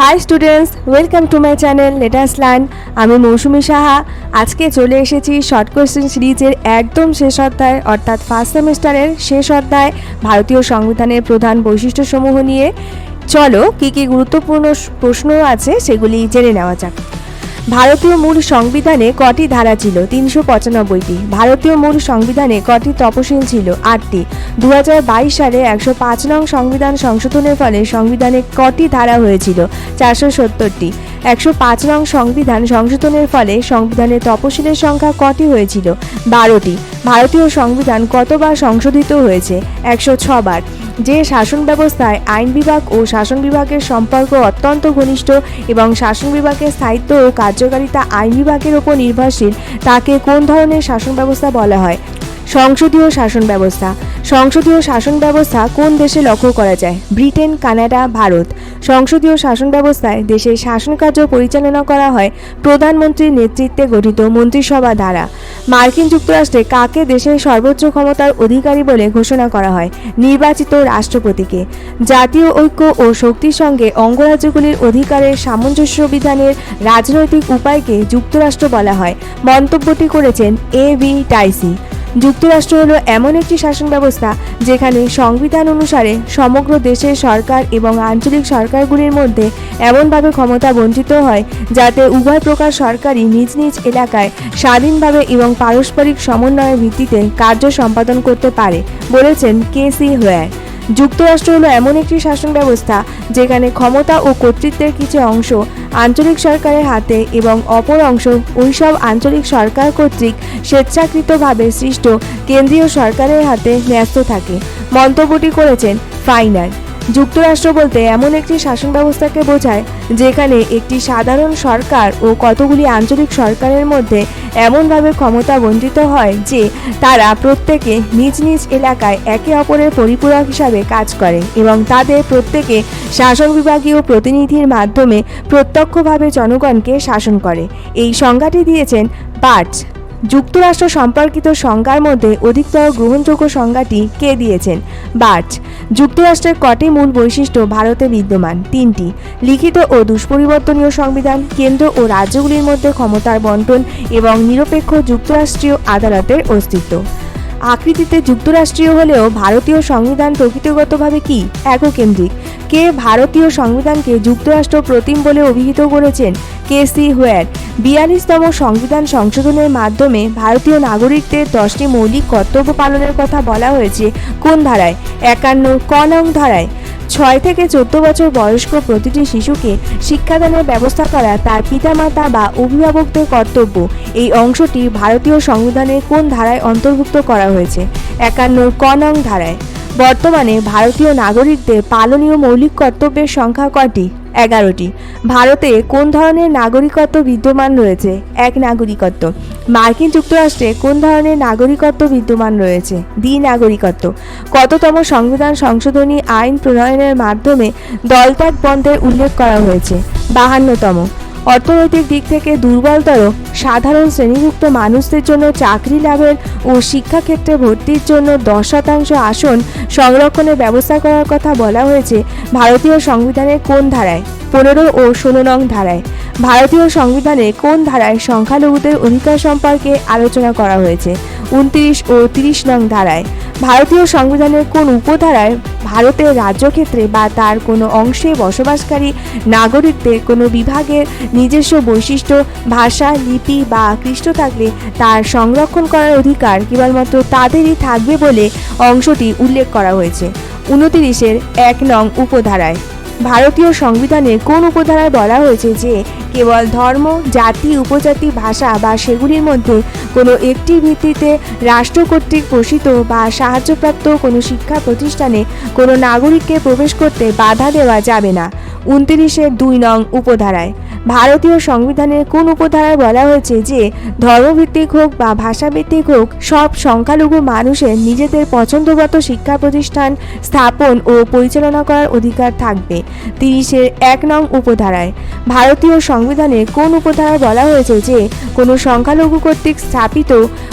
Hi students welcome to my channel let us learn আমি মৌসুমি সাহা। আজকে চলে এসেছি শর্ট কোয়েশ্চেন সিরিজের একদম শেষ অধ্যায়, অর্থাৎ ফার্স্ট সেমিস্টারের শেষ অধ্যায়, ভারতীয় সংবিধানের প্রধান বৈশিষ্ট্যসমূহ নিয়ে। চলো, কী কী গুরুত্বপূর্ণ প্রশ্ন আছে, সেগুলি জেনে নেওয়া যাক। ভারতীয় মূল সংবিধানে কটি ধারা ছিল? তিনশো পঁচানব্বইটি। ভারতীয় মূল সংবিধানে কটি তপশিল ছিল? আটটি। দু হাজার বাইশ সালে একশো পাঁচ নং সংবিধান সংশোধনের ফলে সংবিধানে কটি ধারা হয়েছিল? চারশো সত্তরটি। একশো পাঁচ নং সংবিধান সংশোধনের ফলে সংবিধানে তপশিলের সংখ্যা কটি হয়েছিল? বারোটি। ভারতীয় সংবিধান কতবার সংশোধিত হয়েছে? একশো ছবার। যে শাসন ব্যবস্থায় আইন বিভাগ ও শাসন বিভাগের সম্পর্ক অত্যন্ত ঘনিষ্ঠ এবং শাসন বিভাগের স্থায়িত্ব ও কার্যকারিতা আইন বিভাগের ওপর নির্ভরশীল, তাকে কোন ধরনের শাসন ব্যবস্থা বলা হয়? সংসদীয় শাসন ব্যবস্থা। সংসদীয় শাসন ব্যবস্থা কোন দেশে লক্ষ্য করা যায়? Britain, Canada, Bharat. সংসদীয় শাসন ব্যবস্থায় দেশের শাসন কার্য পরিচালনা করা হয় প্রধানমন্ত্রীর নেতৃত্বে গঠিত মন্ত্রিসভা দ্বারা। মার্কিন যুক্তরাষ্ট্রে কাকে দেশের সর্বোচ্চ ক্ষমতার অধিকারী বলে ঘোষণা করা হয়, নির্বাচিত রাষ্ট্রপতিকে। জাতীয় ঐক্য ও শক্তির সঙ্গে অঙ্গরাজ্যগুলির অধিকারের সামঞ্জস্য বিধানের রাজনৈতিক উপায়কে যুক্তরাষ্ট্র বলা হয়, মন্তব্যটি করেছেন এ ভি টাইসি। যুক্তরাষ্ট্র হল এমন একটি শাসন ব্যবস্থা যেখানে সংবিধান অনুসারে সমগ্র দেশের সরকার এবং আঞ্চলিক সরকারগুলির মধ্যে এমনভাবে ক্ষমতা বঞ্চিত হয় যাতে উভয় প্রকার সরকারই নিজ নিজ এলাকায় স্বাধীনভাবে এবং পারস্পরিক সমন্বয়ের ভিত্তিতে কার্য সম্পাদন করতে পারে, বলেছেন কে সি হোয়ার যুক্তরাষ্ট্র হলো এমন একটি শাসন ব্যবস্থা যেখানে ক্ষমতা ও কর্তৃত্বের কিছু অংশ আঞ্চলিক সরকারের হাতে এবং অপর অংশ ওইসব আঞ্চলিক সরকার কর্তৃক স্বেচ্ছাকৃতভাবে সৃষ্ট কেন্দ্রীয় সরকারের হাতে ন্যস্ত থাকে। মন্তব্যটি করেছেন ফাইনার যুক্তরাষ্ট্র বলতে এমন একটি শাসন ব্যবস্থাকে বোঝায় যেখানে একটি সাধারণ সরকার ও কতগুলি আঞ্চলিক সরকারের মধ্যে এমনভাবে ক্ষমতা বঞ্চিত হয় যে তারা প্রত্যেকে নিজ নিজ এলাকায় একে অপরের পরিপূরক হিসাবে কাজ করে এবং তাদের প্রত্যেকে শাসন বিভাগীয় প্রতিনিধির মাধ্যমে প্রত্যক্ষভাবে জনগণকে শাসন করে। এই সংজ্ঞাটি দিয়েছেন বার্টস যুক্তরাষ্ট্র সম্পর্কিত সংজ্ঞার মধ্যে অধিকতর গ্রহণযোগ্য সংজ্ঞাটি কে দিয়েছেন? বার্চ। যুক্তরাষ্ট্রের কটি মূল বৈশিষ্ট্য ভারতে বিদ্যমান। তিনটি, লিখিত ও দুষ্পরিবর্তনীয় সংবিধান, কেন্দ্র ও রাজ্যগুলির মধ্যে ক্ষমতার বন্টন এবং নিরপেক্ষ যুক্তরাষ্ট্রীয় আদালতের অস্তিত্ব। আকৃতিতে যুক্তরাষ্ট্রীয় হলেও ভারতীয় সংবিধান প্রকৃতিগতভাবে কি? এককেন্দ্রিক। কে ভারতীয় সংবিধানকে যুক্তরাষ্ট্র প্রতিম বলে অভিহিত করেছেন? কে সি হোয়ার বিয়াল্লিশতম সংবিধান সংশোধনের মাধ্যমে ভারতীয় নাগরিকদের দশটি মৌলিক কর্তব্য পালনের কথা বলা হয়েছে কোন ধারায়? একান্ন ক নং ধারায়। ছয় থেকে চোদ্দ বছর বয়স্ক প্রতিটি শিশুকে শিক্ষাদানের ব্যবস্থা করা তার পিতামাতা বা অভিভাবকদের কর্তব্য। এই অংশটি ভারতীয় সংবিধানের কোন ধারায় অন্তর্ভুক্ত করা হয়েছে? একান্ন ক নং ধারায়। বর্তমানে ভারতীয় নাগরিকদের পালনীয় মৌলিক কর্তব্যের সংখ্যা কটি এগারোটি। ভারতে কোন ধরনের নাগরিকত্ব বিদ্যমান রয়েছে? এক, নাগরিকত্ব। মার্কিন যুক্তরাষ্ট্রে কোন ধরনের নাগরিকত্ব বিদ্যমান রয়েছে? দ্বি নাগরিকত্ব। কততম সংবিধান সংশোধনী আইন প্রণয়নের মাধ্যমে দলত্যাগ বন্ধের উল্লেখ করা হয়েছে। বাহান্নতম। অর্থনৈতিক দিক থেকে দুর্বলতর, সাধারণ শ্রেণীভুক্ত মানুষদের জন্য চাকরি লাভের ও শিক্ষাক্ষেত্রে ভর্তির জন্য দশ শতাংশ আসন সংরক্ষণের ব্যবস্থা করার কথা বলা হয়েছে ভারতীয় সংবিধানের কোন ধারায়? পনেরো ও ষোলো নং ধারায়। ভারতীয় সংবিধানে কোন ধারায় সংখ্যালঘুদের অধিকার সম্পর্কে আলোচনা করা হয়েছে? উনত্রিশ ও তিরিশ নং ধারায়। ভারতীয় সংবিধানের কোন উপধারায় ভারতের রাজ্যক্ষেত্রে বা তার কোনো অংশে বসবাসকারী নাগরিকদের কোনো বিভাগের নিজস্ব বৈশিষ্ট্য, ভাষা, লিপি বা কৃষ্ট থাকলে তার সংরক্ষণ করার অধিকার কেবলমাত্র তাদেরই থাকবে বলে অংশটি উল্লেখ করা হয়েছে। উনতিরিশের এক নং উপধারায়। ভারতীয় সংবিধানে কোন উপধারায় বলা হয়েছে যে কেবল ধর্ম, জাতি, উপজাতি, ভাষা বা সেগুলির মধ্যে কোনো একটি ভিত্তিতে রাষ্ট্র কর্তৃক পোষিত বা সাহায্যপ্রাপ্ত কোনো শিক্ষা প্রতিষ্ঠানে কোনো নাগরিককে প্রবেশ করতে বাধা দেওয়া যাবে না। উনত্রিশের দুই নং উপধারায়, ভারতীয় সংবিধানের কোন উপধারায় বলা হয়েছে যে, ধর্মভিত্তিক হোক বা ভাষাভিত্তিক হোক, সব সংখ্যালঘু মানুষের নিজেদের পছন্দগত শিক্ষা প্রতিষ্ঠান, স্থাপন ও পরিচালনা করার অধিকার থাকবে। তিরিশের এক নং উপধারায়, ভারতীয় সংবিধানে কোন উপধারায় বলা হয়েছে যে কোনো সংখ্যালঘু কর্তৃক স্থাপিত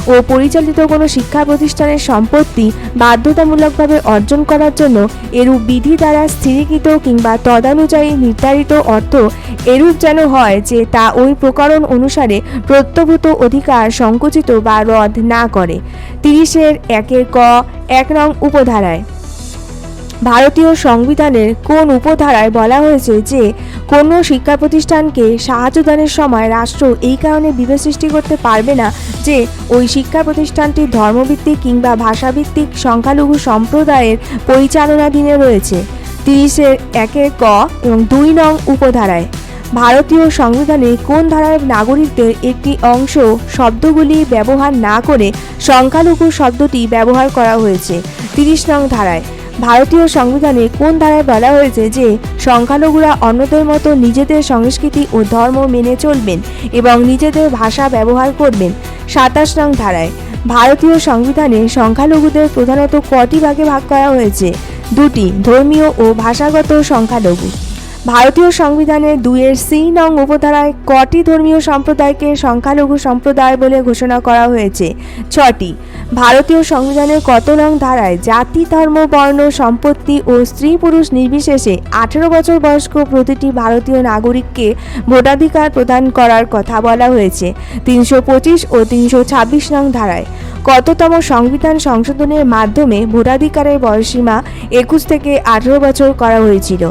ও পরিচালিত কোনো শিক্ষা প্রতিষ্ঠানের সম্পত্তি বাধ্যতামূলকভাবে অর্জন করার জন্য এরূপ বিধি দ্বারা স্থিরীকৃত কিংবা তদানুযায়ী নির্ধারিত অর্থ এরূপ যেন হয় যে তা ওই প্রকরণ অনুসারে প্রত্যভূত অধিকার সংকুচিত বা রদ না করে। তিরিশের একের ক, এক নং উপধারায়। ভারতীয় সংবিধানের কোন উপধারায় বলা হয়েছে যে কোনো শিক্ষা প্রতিষ্ঠানকে সাহায্য দানের সময় রাষ্ট্র এই কারণে বিভেদ সৃষ্টি করতে পারবে না যে ওই শিক্ষা প্রতিষ্ঠানটি ধর্মভিত্তিক কিংবা ভাষাভিত্তিক সংখ্যালঘু সম্প্রদায়ের পরিচালনাধীনে রয়েছে। তিরিশের একের ক এবং দুই নং উপধারায়। ভারতীয় সংবিধানে কোন ধারার নাগরিকদের একটি অংশ শব্দগুলি ব্যবহার না করে সংখ্যালঘু শব্দটি ব্যবহার করা হয়েছে? তিরিশ নং ধারায়। ভারতীয় সংবিধানে কোন ধারায় বলা হয়েছে যে সংখ্যালঘুরা অন্যদের মতো নিজেদের সংস্কৃতি ও ধর্ম মেনে চলবেন এবং নিজেদের ভাষা ব্যবহার করবেন? সাতাশ নং ধারায়, ভারতীয় সংবিধানে সংখ্যালঘুদের প্রধানত কটি ভাগে ভাগ করা হয়েছে? দুটি ধর্মীয় ও ভাষাগত সংখ্যালঘু। ভারতীয় সংবিধানের দুইয়ের সি নং উপধারায় কটি ধর্মীয় সম্প্রদায়কে সংখ্যালঘু সম্প্রদায় বলে ঘোষণা করা হয়েছে? ছটি। ভারতীয় সংবিধানের কত নং ধারায় জাতি, ধর্ম, বর্ণ, সম্পত্তি ও স্ত্রী পুরুষ নির্বিশেষে আঠেরো বছর বয়স্ক প্রতিটি ভারতীয় নাগরিককে ভোটাধিকার প্রদান করার কথা বলা হয়েছে তিনশো পঁচিশ ও তিনশো ছাব্বিশ নং ধারায়। কততম সংবিধান সংশোধনের মাধ্যমে ভোটাধিকারের বয়সীমা একুশ থেকে আঠেরো বছর করা হয়েছিল?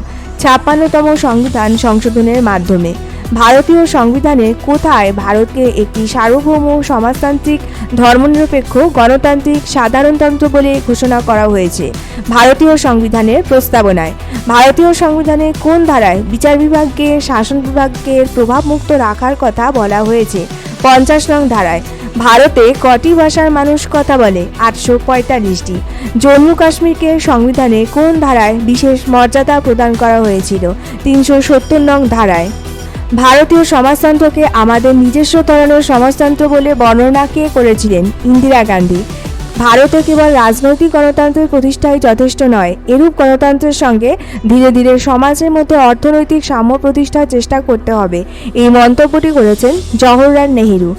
ছাপ্পান্নতম সংবিধান সংশোধনের মাধ্যমে ভারতীয় সংবিধানে কোথায় ভারতকে একটি সার্বভৌম সমাজতান্ত্রিক, ধর্মনিরপেক্ষ, গণতান্ত্রিক, সাধারণতন্ত্র বলে ঘোষণা করা হয়েছে ভারতীয় সংবিধানের প্রস্তাবনায়। ভারতীয় সংবিধানে কোন ধারায় বিচার বিভাগকে, শাসন বিভাগকে প্রভাবমুক্ত রাখার কথা বলা হয়েছে? পঞ্চাশ নং ধারায় ভারতে কটি ভাষার মানুষ কথা বলে? আটশো পঁয়তাল্লিশটি। জম্মু কাশ্মীরকে সংবিধানে কোন ধারায় বিশেষ মর্যাদা প্রদান করা হয়েছিল? তিনশো সত্তর নং ধারায়। ভারতীয় সমাজতন্ত্রকে আমাদের নিজস্ব ধরনের সমাজতন্ত্র বলে বর্ণনা কে করেছিলেন? ইন্দিরা গান্ধী। ভারতে কেবল রাজনৈতিক গণতন্ত্রের প্রতিষ্ঠাই যথেষ্ট নয়, এরূপ গণতন্ত্রের সঙ্গে ধীরে ধীরে সমাজের মধ্যে অর্থনৈতিক সাম্য প্রতিষ্ঠার চেষ্টা করতে হবে। এই মন্তব্যটি করেছেন জওহরলাল নেহেরু।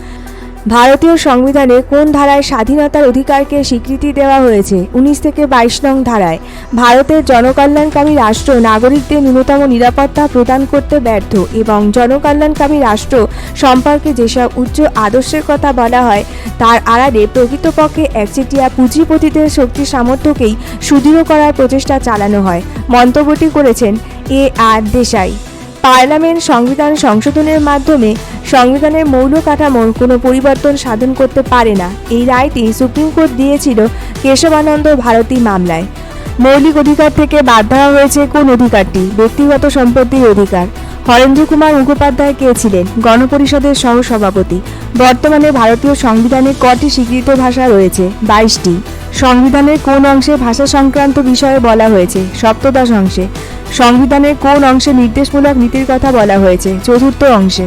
ভারতীয় সংবিধানে কোন ধারায় স্বাধীনতার অধিকারকে স্বীকৃতি দেওয়া হয়েছে? উনিশ থেকে বাইশ নং ধারায়। ভারতের জনকল্যাণকামী রাষ্ট্র নাগরিকদের ন্যূনতম নিরাপত্তা প্রদান করতে ব্যর্থ এবং জনকল্যাণকামী রাষ্ট্র সম্পর্কে যেসব উচ্চ আদর্শের কথা বলা হয়, তার আড়ালে প্রকৃতপক্ষে একচেটিয়া পুঁজিপতিদের শক্তি সামর্থ্যকেই সুদৃঢ় করার প্রচেষ্টা চালানো হয়, মন্তব্যটি করেছেন এ আর দেশাই। পার্লামেন্ট সংবিধান সংশোধনের মাধ্যমে সংবিধানের মৌল কাঠামোর কোনো পরিবর্তন সাধন করতে পারে না। এই রায়টি সুপ্রিম কোর্ট দিয়েছিল কেশবানন্দ ভারতী মামলায়। মৌলিক অধিকার থেকে বাদ দেওয়া হয়েছে কোন অধিকারটি? ব্যক্তিগত সম্পত্তির অধিকার। হরেন্দ্র কুমার মুখোপাধ্যায় কে ছিলেন? গণপরিষদের সহসভাপতি। বর্তমানে ভারতীয় সংবিধানে কটি স্বীকৃত ভাষা রয়েছে? বাইশটি। সংবিধানের কোন অংশে ভাষা সংক্রান্ত বিষয়ে বলা হয়েছে? সপ্তদশ অংশে। সংবিধানের কোন অংশে নির্দেশমূলক নীতির কথা বলা হয়েছে? চতুর্থ অংশে।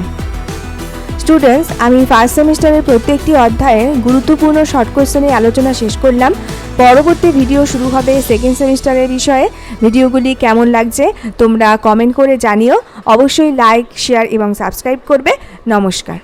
স্টুডেন্টস আমি ফার্স্ট সেমিস্টারের প্রত্যেকটি অধ্যায়ে গুরুত্বপূর্ণ শর্ট কোশ্চেনের আলোচনা শেষ করলাম। পরবর্তী ভিডিও শুরু হবে সেকেন্ড সেমিস্টারের বিষয়ে। ভিডিওগুলি কেমন লাগছে তোমরা কমেন্ট করে জানিও। অবশ্যই লাইক শেয়ার এবং সাবস্ক্রাইব করবে। নমস্কার।